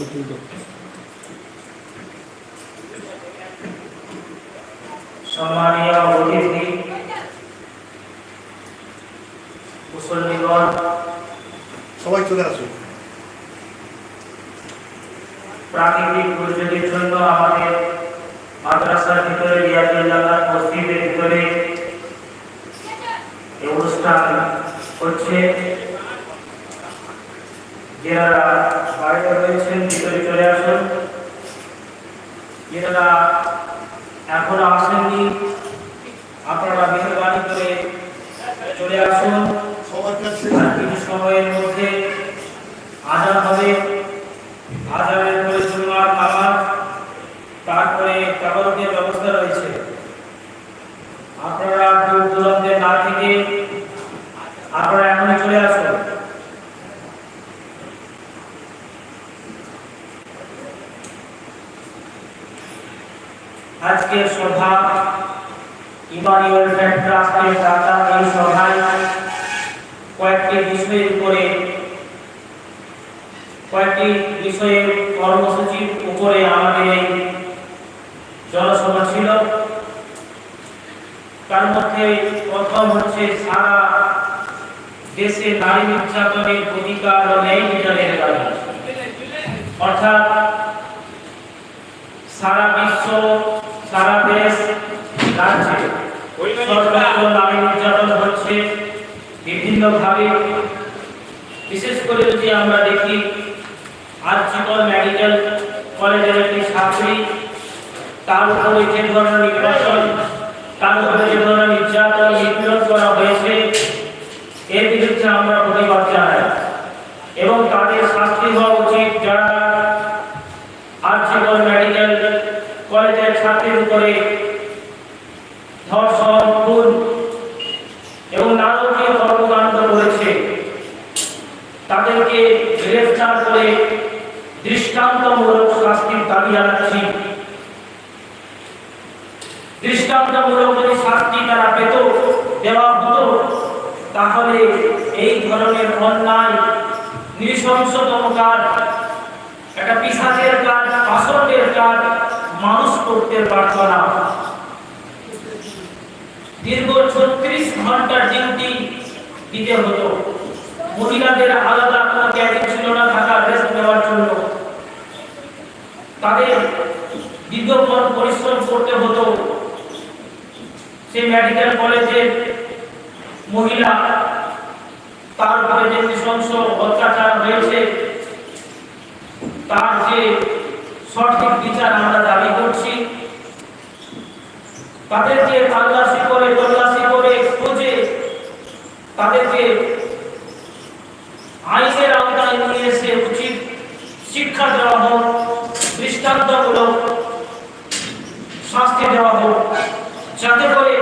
Itu. চলে আসুন সবার কাছে আর কিছু সময়ের মধ্যে আজান হবে আজানের পরে জুমার নামাজ তারপরে তাবারকের ব্যবস্থা রয়েছে আপনারা দূর দূরান্তে না থেকে আপনারা এখনই চলে আসুন আজকের সভা ইমানি ওয়েলফেয়ার ট্রাস্টের দাতা এই সভায় কয়েকটি বিষয়ের উপরে কয়েকটি বিষয়ের কর্মসূচির উপরে আমাদের এই জনসভা ছিল তার মধ্যে প্রথম হচ্ছে সারা দেশে নারী নির্যাতনের অধিকার ও ন্যায় বিচারের দাবি অর্থাৎ সারা বিশ্ব সারা দেশ রাজ্যে সর্বত্র নারী নির্যাতন হচ্ছে বিভিন্নভাবে। বিশেষ করে যদি আমরা দেখি আর্জিকল মেডিকেল কলেজের একটি ছাত্রী তার উপরে যে ধরনের নির্বাচন তার উপরে যে ধরনের নির্যাতন নিপীড়ন করা হয়েছে এর বিরুদ্ধে আমরা প্রতিবাদ জানাই। এবং তাদের শাস্তি হওয়া উচিত যারা আর্জিকল মেডিকেল কলেজের খুন এবং নারকীয় কর্মকাণ্ড করেছে। তাদেরকে গ্রেফতার করে দৃষ্টান্তমূলক শাস্তির দাবি দৃষ্টান্তমূলক যদি শাস্তি তারা পেত, দেওয়া হতো, তাহলে এই ধরনের অন্যায়, নৃশংসতম কাজ, একটা পিসাচের কাজ, আসরের কাজ মানুষ করতে পারত না। দীর্ঘ ছত্রিশ ঘণ্টার ডিউটি দিতে হতো। মহিলাদের আলাদা কোনো ক্যাবিন ছিল না থাকা রেস্ট নেওয়ার জন্য। তাদের দীর্ঘক্ষণ পরিশ্রম করতে হতো। সেই মেডিকেল কলেজের মহিলা তার উপরে যে নৃশংস অত্যাচার হয়েছে, তার যে সঠিক বিচার আমরা দাবি করছি। তাদেরকে তল্লাশি করে তল্লাশি করে, খুঁজে তাদেরকে আইনের আওতায় নিয়ে এসে উচিত শিক্ষা দেওয়া হোক, দৃষ্টান্তমূলক শাস্তি দেওয়া হোক যাতে করে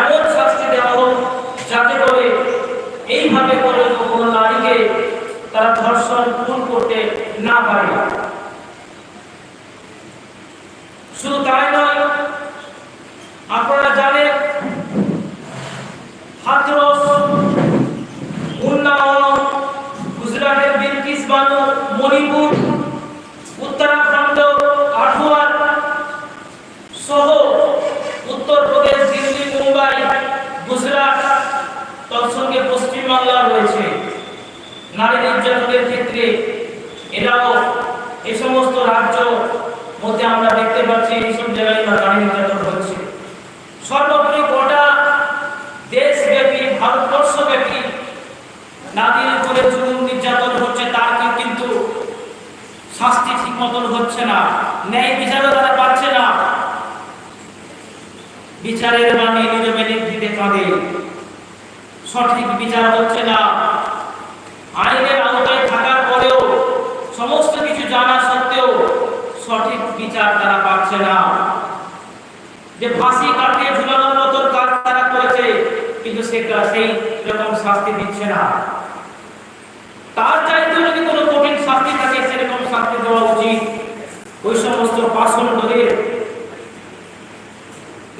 এমন শাস্তি দেওয়া হোক যাতে করে এইভাবে করে কোনো নারীকে তারা ধর্ষণ খুন করতে না পারে শুধু তাই নয় আপনারা জানেন হাতরস উন্নাও গুজরাটের বিলকিস বানু মণিপুর উত্তরাখণ্ড কাঠুয়ার সহ উত্তরপ্রদেশ দিল্লি মুম্বাই গুজরাট তৎসঙ্গে পশ্চিমবাংলা রয়েছে। নারী নির্যাতনের ক্ষেত্রে এরাও এই সমস্ত রাজ্য মধ্যে আমরা দেখতে পাচ্ছি এইসব জায়গায় নারী নির্যাতন হচ্ছে। সর্বোপরি গোটা দেশব্যাপী, ভারতবর্ষব্যাপী নারীর উপরে জুলুম নির্যাতন হচ্ছে, তার কিন্তু শাস্তি ঠিক মতন হচ্ছে না, ন্যায় বিচারও তারা পাচ্ছে না। বিচারের বাণী নীরবে নিভৃতে কাঁদে। সঠিক বিচার হচ্ছে না। আইনের আওতায় থাকার পরেও সমস্ত কিছু জানা সত্ত্বেও সঠিক বিচার তারা পাচ্ছে না। যে ফাঁসি কাটিয়ে ঝুলানোর মতন কাজ তারা করেছে, কিন্তু সেটা সেই রকম শাস্তি দিচ্ছে না। তার চাইতে যদি কোনো কঠিন শাস্তি থাকে, সেরকম শাস্তি দেওয়া উচিত। ওই সমস্ত পাষণ্ডদের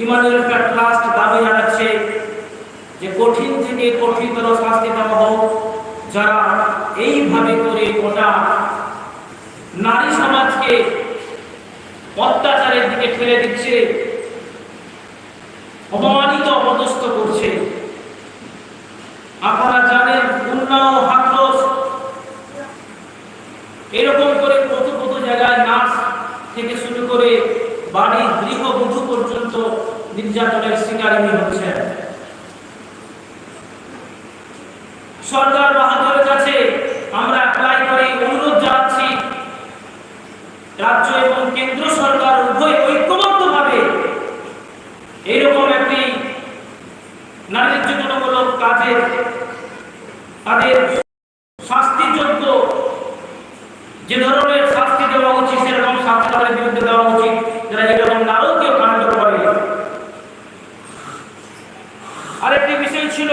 ইমানুয়েল ট্রাস্ট দাবি জানাচ্ছে যে কঠিন থেকে কঠিনতর শাস্তি দেওয়া হোক, যারা এইভাবে করে গোটা নারী সমাজকে অত্যাচারের দিকে ঠেলে দিচ্ছে, অপমানিত, অপদস্থ করছে, আপনারা জানেন উন্নাও হাতরস এরকম করে কত কত জায়গায় নাচ থেকে শুরু করে বাড়ির গৃহবধূ পর্যন্ত নির্যাতনের শিকারিনী হচ্ছেন। সরকার বাহাদুরের কাছে আমরা অ্যাপ্লাই করে, অনুরোধ জানাচ্ছি। রাজ্য এবং কেন্দ্র সরকার উভয় ঐক্যবদ্ধভাবে এইরকম একটি নারী নির্যাতনমূলক কাজের তাদের শাস্তিযোগ্য যে ধরনের শাস্তি দেওয়া উচিত, সেরকম শাস্তি তাদের বিরুদ্ধে দেওয়া উচিত, যারা এরকম নারকীয় কাণ্ড করে। আরেকটি বিষয় ছিল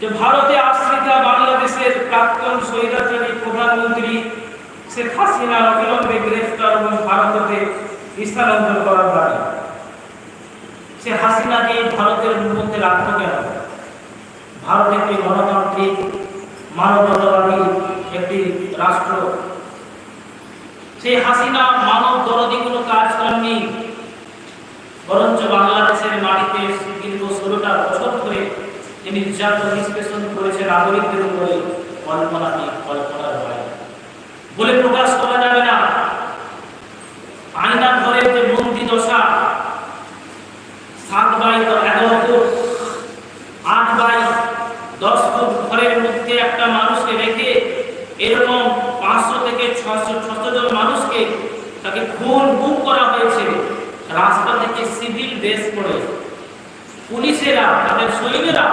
যে ভারতে আশ্রিতা বাংলাদেশের প্রাক্তন স্বৈরাচারী প্রধানমন্ত্রী শেখ হাসিনা অবিলম্বে গ্রেফতার এবং ভারততে স্থানান্তর করার দাবি সে হাসিনাকে ভারতের মধ্যে রাখতে কেন? ভারত একটি গণতান্ত্রিক, মানবতাবাদী একটি রাষ্ট্র। সেই হাসিনা মানব দরদি কোনো কাজ করেননি, বরঞ্চ বাংলাদেশের মাটিতে দীর্ঘ ষোলোটা বছর ধরে যে নির্যাতন, নিষ্পেষণ করেছে নাগরিকদের উপরে কল্পনাকে কল্পনার বাইরে বলে প্রকাশ করা যাবে না। আয়না ঘরের যে বন্দি দশা, সাত বাই এগারো ফুট, আট বাই দশ ফুট ঘরের মধ্যে একটা মানুষকে রেখে এরকম পাঁচশো থেকে ছশো ছশো জন মানুষকে তাকে খুন গুম করা হয়েছে। রাস্তা থেকে সিভিল ড্রেস পরে পুলিশেরা, তাদের সৈন্যরা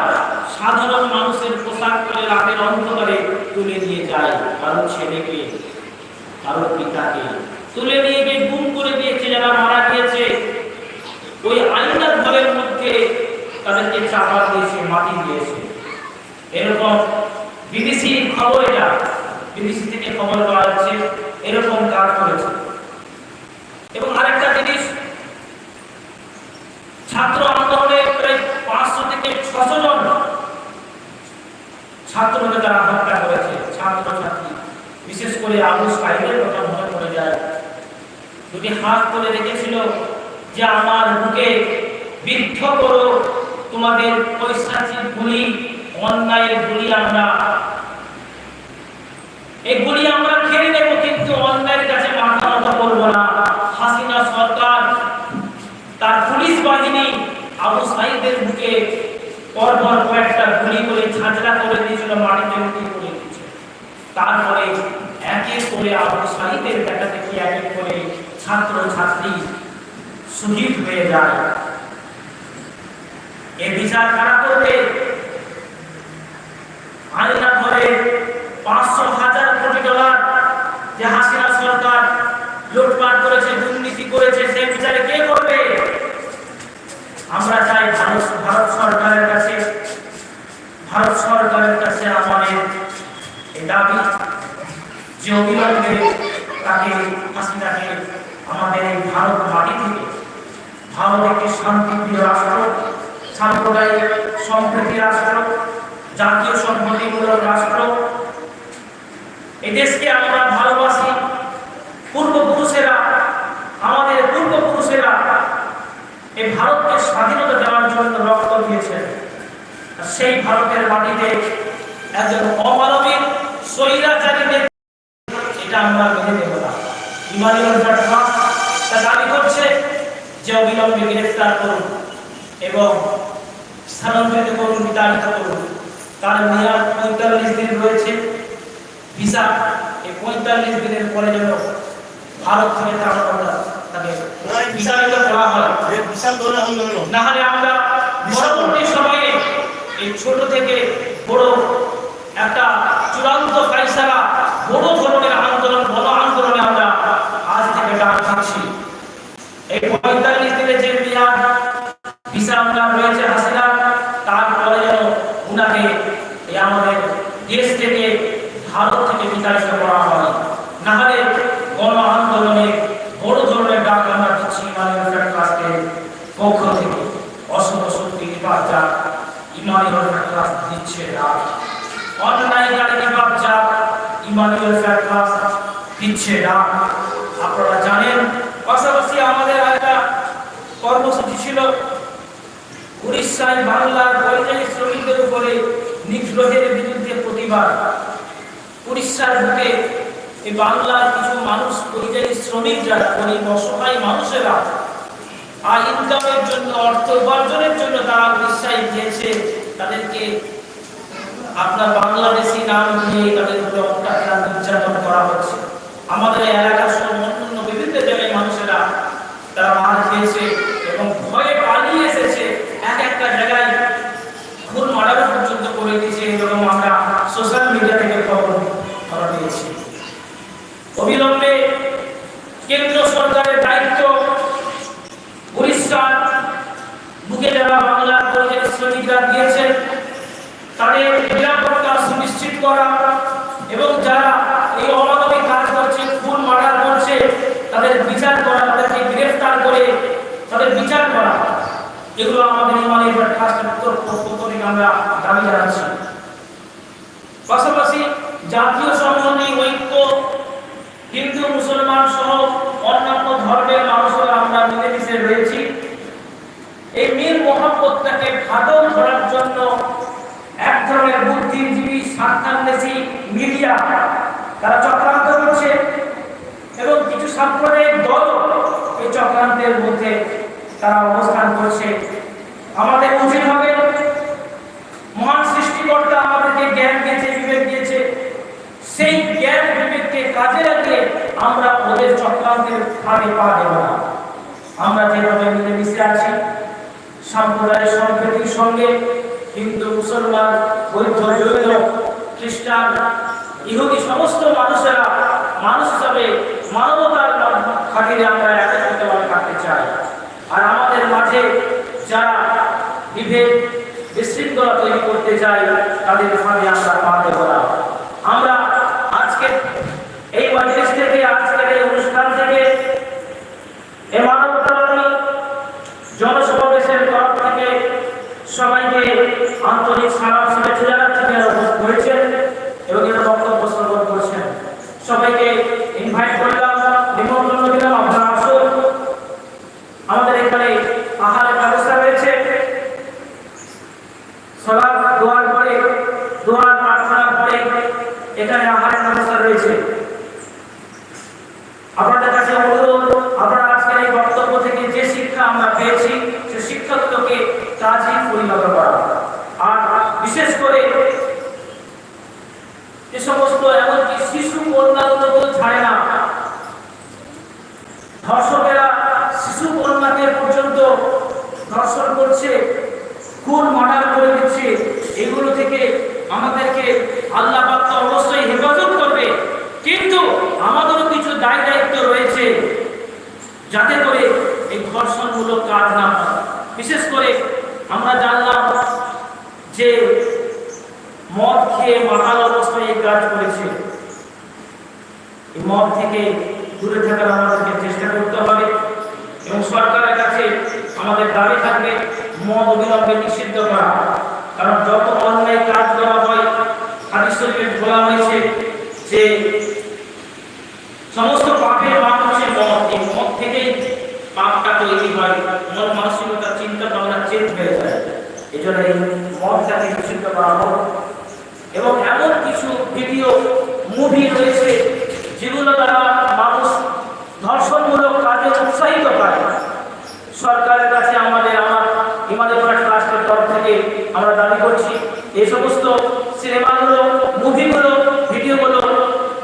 সাধারণ মানুষের পোশাক পরে রাতের অন্ধকারে তুলে নিয়ে যায়। কারও ছেলেকে কারও পিতাকে। তুলে নিয়ে গিয়ে গুম করে দিয়েছে, যারা মারা গিয়েছে। ওই আইনার ঘরের মধ্যে তাদেরকে চাপা দিয়েছে, মাটি দিয়েছে। এরকম বিবিসি খবর এটা। বিবিসি থেকে খবর পাওয়া যাচ্ছে, এরকম কাজ করেছে। এবং আরেকটা জিনিস, ছাত্র আন্দোলনে প্রায় পাঁচশো থেকে ছশো জন ছাত্রকে তারা হত্যা করেছে ছাত্র ছাত্রী বিশেষ করে আবু সাইদের কথা মনে পড়ে যায়। দুটি হাত করে রেখেছিল যে, আমার বুকে বিদ্ধ করো, তোমাদের পৈশাচিক গুলি অন্যায়ের গুলি আমরা এই গুলি আমরা খেয়ে নেব, কিন্তু অন্যায়ের কাছে মাথা নত করব না। হাসিনা সরকার, তার পুলিশ বাহিনী আবু সাইদের বুকে পরপর কয়েকটা গুলি করে, ছাঁচড়া করে দিয়েছিল, মাটিতে উঠে করে দিয়েছে তারপরে একে করে আবু সাইদের দেখা দেখি, এক এক করে ছাত্র, ছাত্রী শহীদ হয়ে যায়। এ বিচার কারা করবে? আয়না ধরে পাঁচশো হাজার কোটি ডলার যে হাসিনা সরকার লুটপাট করেছে, দুর্নীতি করেছে, সে বিচারে কে করবে? আমরা চাই ভারত ভারত সরকারের কাছে, ভারত সরকারের কাছে আমাদের দাবি যে অবিলম্বে তাকে, হাসিনাকে আমাদের এই ভারত মাটি থেকে, ভারত একটি শান্তিপ্রিয় রাষ্ট্র, সাম্প্রদায়িক সম্প্রীতি রাষ্ট্র, জাতীয় সম্প্রীতিমূলক রাষ্ট্র। এই দেশকে আমরা ভালোবাসি এই ভারতকে স্বাধীনতা দেওয়ার জন্য রক্ত দিয়েছেন। সেই ভারতের মাটিতে একজন অমানবিক স্বৈরাচারীদের এটা আমরা মেনে নেব না। ইমানুয়েল ট্রাস্ট তা দাবি করছে যে অবিলম্বে গ্রেফতার করুন এবং স্থানান্তরিত করুন, বিতাড়িত করুন। তার মেয়াদ পঁয়তাল্লিশ দিন রয়েছে। ভিসা এই পঁয়তাল্লিশ দিনের পরে যেন ভারত থেকে তার তাকে বিতাড়িত করা হয়। বিশাল ধরনের আন্দোলন না হলে আমরা পরবর্তী সময়ে এই ছোট থেকে বড় একটা চূড়ান্ত ফাইসালা বড় ধরনের আন্দোলন বড় আন্দোলনে আমরা আজ থেকে ডাক থাকছি এই পঁয়তাল্লিশ দিনের যে মেয়াদ ভিসা আমরা রয়েছে হাসিনা তারপরে যেন উনাকে এই আমাদের দেশ থেকে ভারত থেকে বিতাড়িত করা হয় না হলে গণ আন্দোলনে বড় ধরনের ডাক আমরা দিচ্ছি ইমানুয়েল ট্রাস্টের পক্ষ থেকে অশুভ শক্তি নিপাত যাক ইমানুয়েল ট্রাস্ট দিচ্ছে ডাক অন্যায় গাড়ি নিপাত আপনারা জানেন, পাশাপাশি আমাদের একটা কর্মসূচি ছিল। উড়িষ্যায় বাংলার পরিযায়ী শ্রমিকদের উপরে নিগ্রহের বিরুদ্ধে প্রতিবাদ। উড়িষ্যার বুকে এই বাংলার কিছু মানুষ পরিযায়ী শ্রমিক যারা গরিব অসহায় মানুষেরা আর ইনকামের জন্য, অর্থ উপার্জনের জন্য তারা উড়িষ্যায় গিয়েছে, তাদেরকে আপনার বাংলাদেশি নাম দিয়ে তাদের উপরে অত্যাচার নির্যাতন করা হচ্ছে। আমাদের এলাকার সহ অন্যান্য বিভিন্ন জায়গায় মানুষেরা তারা মার খেয়েছে এবং ভয়ে পালিয়ে এসেছে। এক একটা জায়গায় খুন, মারার পর্যন্ত করে দিয়েছে এরকম আমরা সোশ্যাল মিডিয়া থেকে খবর খবর পেয়েছি। অবিলম্বে কেন্দ্র সরকারের দায়িত্ব উড়িষ্যার বুকে যারা বাংলার শ্রমিকরা দিয়েছেন, তাদের করা এবং যারা এই অমানবিক কাজ করছে খুন, মার্ডার করছে, তাদের বিচার করা, তাদেরকে গ্রেফতার করে তাদের বিচার করা। এগুলো আমাদের ইমানের ট্রাস্টের পক্ষ থেকে আমরা দাবি জানাচ্ছি। পাশাপাশি জাতীয় সংহতি ঐক্য, হিন্দু, মুসলমান সহ অন্যান্য ধর্মের মানুষেরা আমরা মিলেমিশে রয়েছি। এই মীর মোহাম্মদটাকে ফাটল ধরার জন্য এক ধরনের বুদ্ধিজীবী স্বার্থান্বেষী মিডিয়া, তারা চক্রান্ত করছে। এবং কিছু সাম্প্রদায়িক দল এই চক্রান্তের মধ্যে তারা অবস্থান করছে। আমাদের উচিত হবে মহান সৃষ্টিকর্তা আমাদেরকে জ্ঞান দিয়েছে, বিবেক দিয়েছে। সেই জ্ঞান, বিবেককে কাজে লাগিয়ে আমরা ওদের চক্রান্তের ফাঁদে পা দেব না। আমরা যেভাবে মিলেমিশে আছি, সাম্প্রদায়িক সম্প্রীতির সঙ্গে হিন্দু, মুসলমান, বৌদ্ধ খ্রিস্টান ইহুদি সমস্ত মানুষেরা মানুষ হিসাবে মানবতার খাতিরে আমরা একত্রিতভাবে থাকতে চাই। আর আমাদের মাঝে যারা বিভেদ, বিশৃঙ্খলা তৈরি করতে চাই তাদের ফাঁদে আমরা পা দেব না আমরা আজকে এই মজলিস থেকে, আজকের এই অনুষ্ঠান থেকে এ মানবতাবাদী জনসমাবেশের তরফ থেকে সবাইকে আন্তরিক সালাম শুভেচ্ছা জানাচ্ছি যারা উপস্থিত হয়েছেন এবং এরা বক্তব্য শ্রবণ করছেন সবাইকে ইনভাইট করলাম নিমন্ত্রণ দিলাম আপনারা আসুন আমাদের এখানে আহারের ব্যবস্থা রয়েছে সবার দোয়ার পরে দোয়ার প্রার্থনার পরে এখানে আহারের ব্যবস্থা রয়েছে আপনাদের কাছে অনুরোধ আপনারা আজকের এই বক্তব্য থেকে যে শিক্ষা আমরা পেয়েছি সে শিক্ষাগুলোকে কাজে পরিণত করা আর বিশেষ করে যে সমস্ত এমনকি শিশু কন্যাগুলো ছাড়ে না ধর্ষকেরা শিশু কন্যাকে পর্যন্ত ধর্ষণ করছে খুন মার্ডার করে দিচ্ছে এগুলো থেকে আমাদেরকে আল্লাহ পাক তো অবশ্যই হেফাজত করবে কিন্তু আমাদেরও কিছু দায় দায়িত্ব রয়েছে যাতে করে এই ধর্ষণমূলক কাজ না হয় বিশেষ করে আমরা জানলাম যে মদ খেয়ে মাতাল অবস্থায় এই কাজ করেছে। এই মদ থেকে দূরে থাকার আমাদেরকে চেষ্টা করতে হবে এবং সরকারের কাছে আমাদের দাবি থাকবে মদ অবিলম্বে নিষিদ্ধ করা। কারণ যত অন্যায় কাজ করা হয়, হাদিস শরীফে বলা হয়েছে যে সমস্ত পাপের পাপ হচ্ছে মদ, এই মদ থেকেই পাপটা তৈরি হয়। মন চেঞ্জ হয়ে যায় এই জন্য এই নিষিদ্ধ করা হোক। এবং এমন কিছু ভিডিও মুভি রয়েছে, যেগুলো দ্বারা মানুষ ধর্ষণমূলক কাজে উৎসাহিত পায় সরকারের কাছে আমাদের, আমার হিমালয় ট্রাস্টের তরফ থেকে আমরা দাবি করছি এই সমস্ত সিনেমাগুলো মুভিগুলো ভিডিওগুলো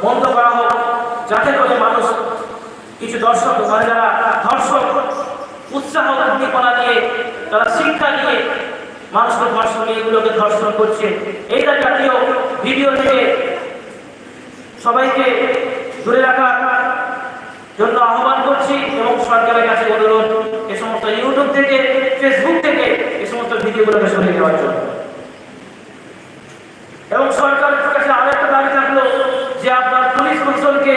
বন্ধ করা হোক, যাতে করে মানুষ কিছু দর্শক মানে যারা ধর্ষক, উৎসাহ উদ্দীপনা দিয়ে তারা শিক্ষা নিয়ে মানুষকে ধর্ষণ এগুলোকে ধর্ষণ করছে। এইটা জাতীয় ভিডিও থেকে সবাইকে দূরে রাখার জন্য আহ্বান করছি এবং সরকারের কাছে অনুরোধ এ সমস্ত ইউটিউব থেকে, ফেসবুক থেকে এ সমস্ত ভিডিওগুলোকে সরিয়ে দেওয়ার জন্য। এবং সরকারের কাছে আরও একটা দাবি থাকল যে আপনার পুলিশ কৌশলকে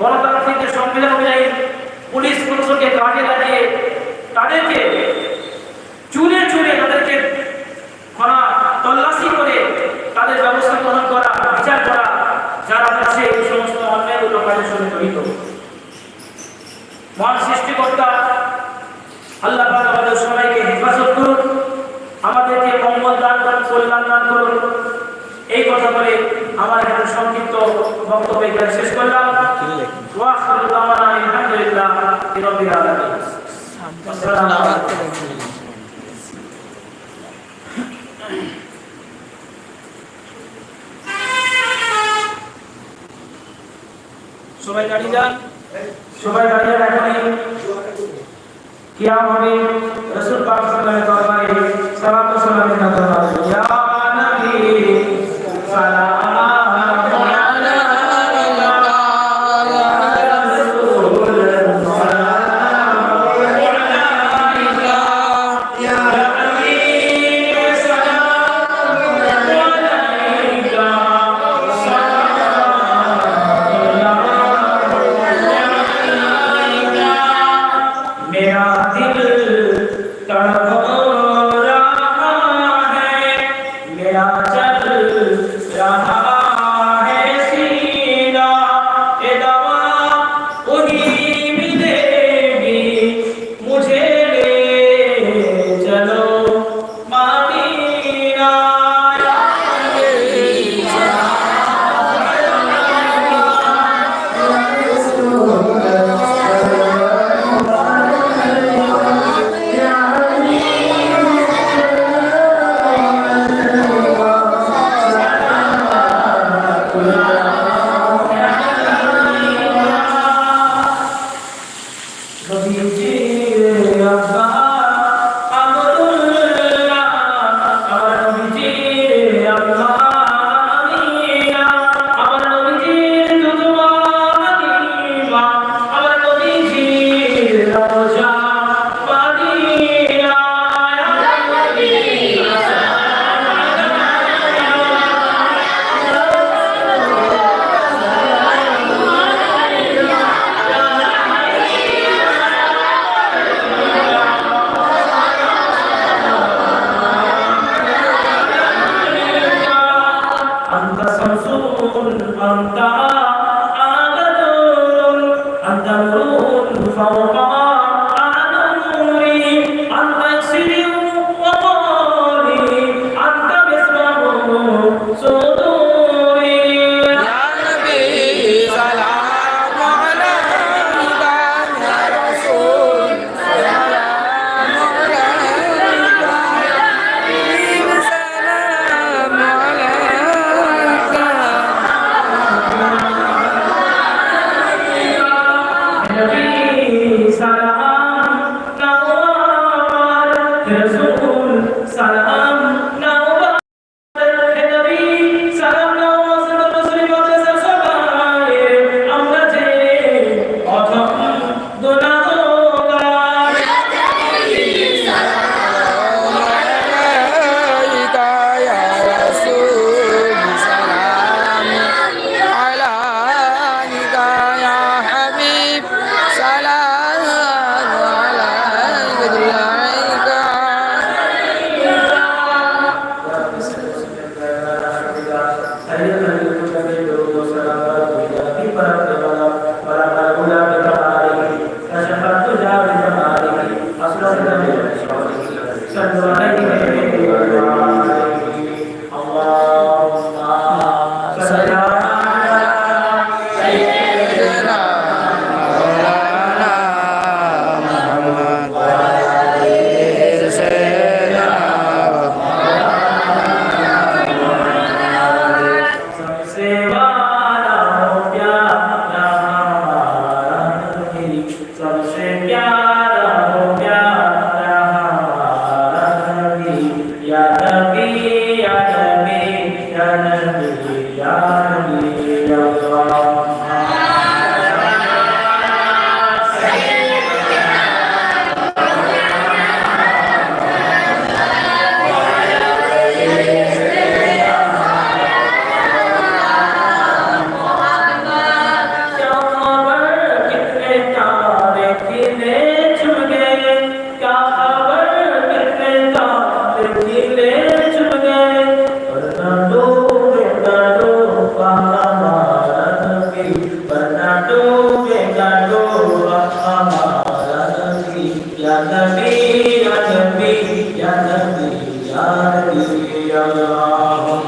গণতান্ত্রিক সংবিধান অনুযায়ী পুলিশ কৌশলকে কাজে লাগিয়ে তাদেরকে চুলে চুলে তাদেরকে করা তল্লাশি করে তাদের ব্যবস্থা গ্রহণ করা, বিচার করা, যারা হচ্ছে এই সমস্ত অন্যায়গুলো কাজে সরে মহান সৃষ্টিকর্তা, আল্লাহ আমাদের সবাইকে হেফাজত করুন, আমাদেরকে মঙ্গল দান করুন, কল্যাণ দান করুন। এই কথা বলে আমার এখানে সংক্ষিপ্ত বক্তব্য এখানে শেষ করলাম। দাওয়ানা আলহামদুলিল্লাহ, রাব্বিল আলামিন। আসসালামু আলাইকুম। সবাই দাঁড়িয়ে যান সবাই দাঁড়িয়ে যান এখনই কিয়াম হবে রাসূল পাক সাল্লাল্লাহু আলাইহি দরবারে সালাত ও সালামের নজর হবে ইয়া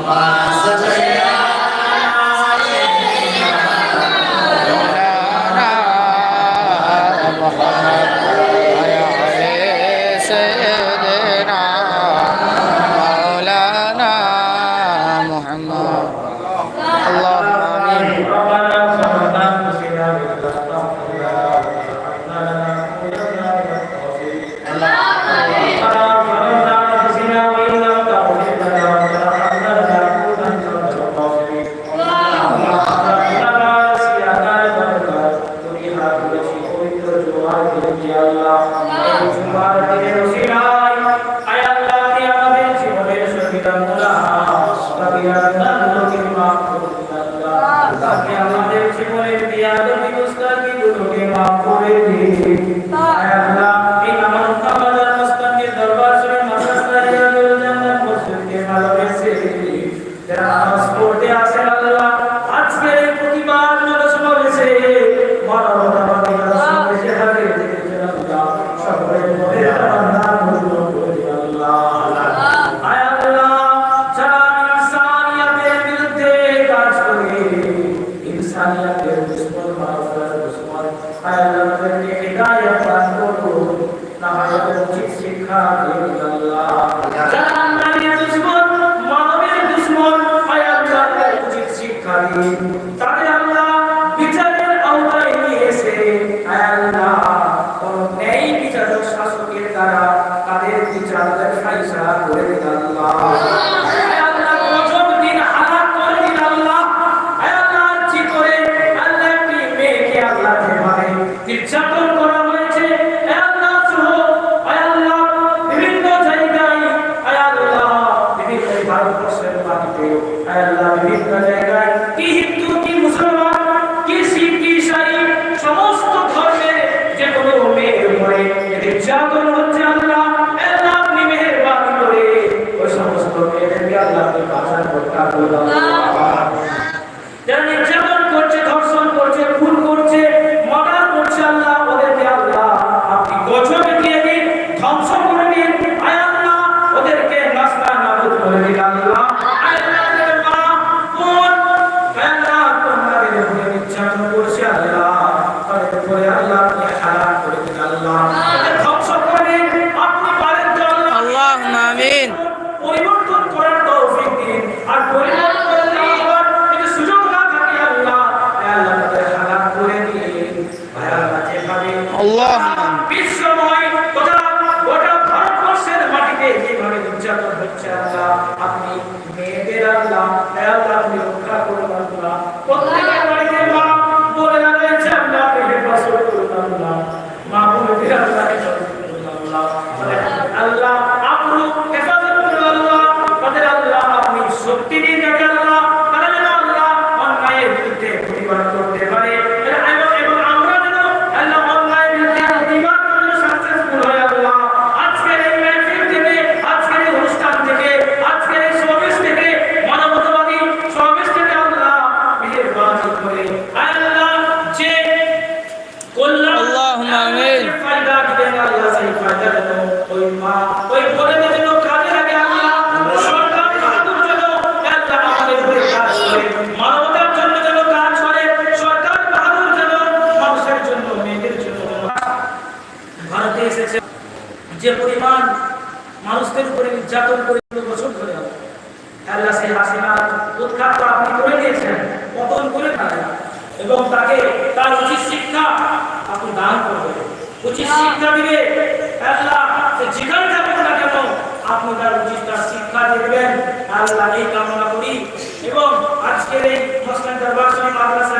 あ তোকে মাফ করে দিই আল্লাহ பேசுகிறார் உலகின் அல்லா আমরা পড়ি এবং আজকের এই মস্তান দরবার মাদ্রাসা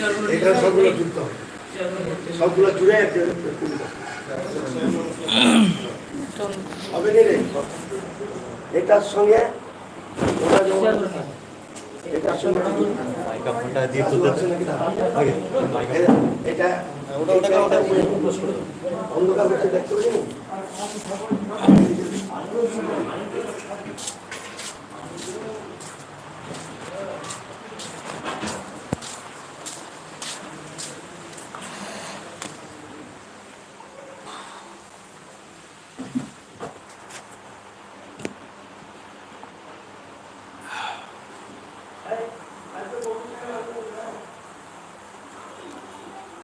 এখানে সবগুলো জুড়তে সবগুলো জুড়ে একটা হবে রে? এটার সঙ্গে ওটা যেমন এটার সঙ্গে? এটা ওটা ওটা ওটা অন্ধকার দেখতে পাচ্ছি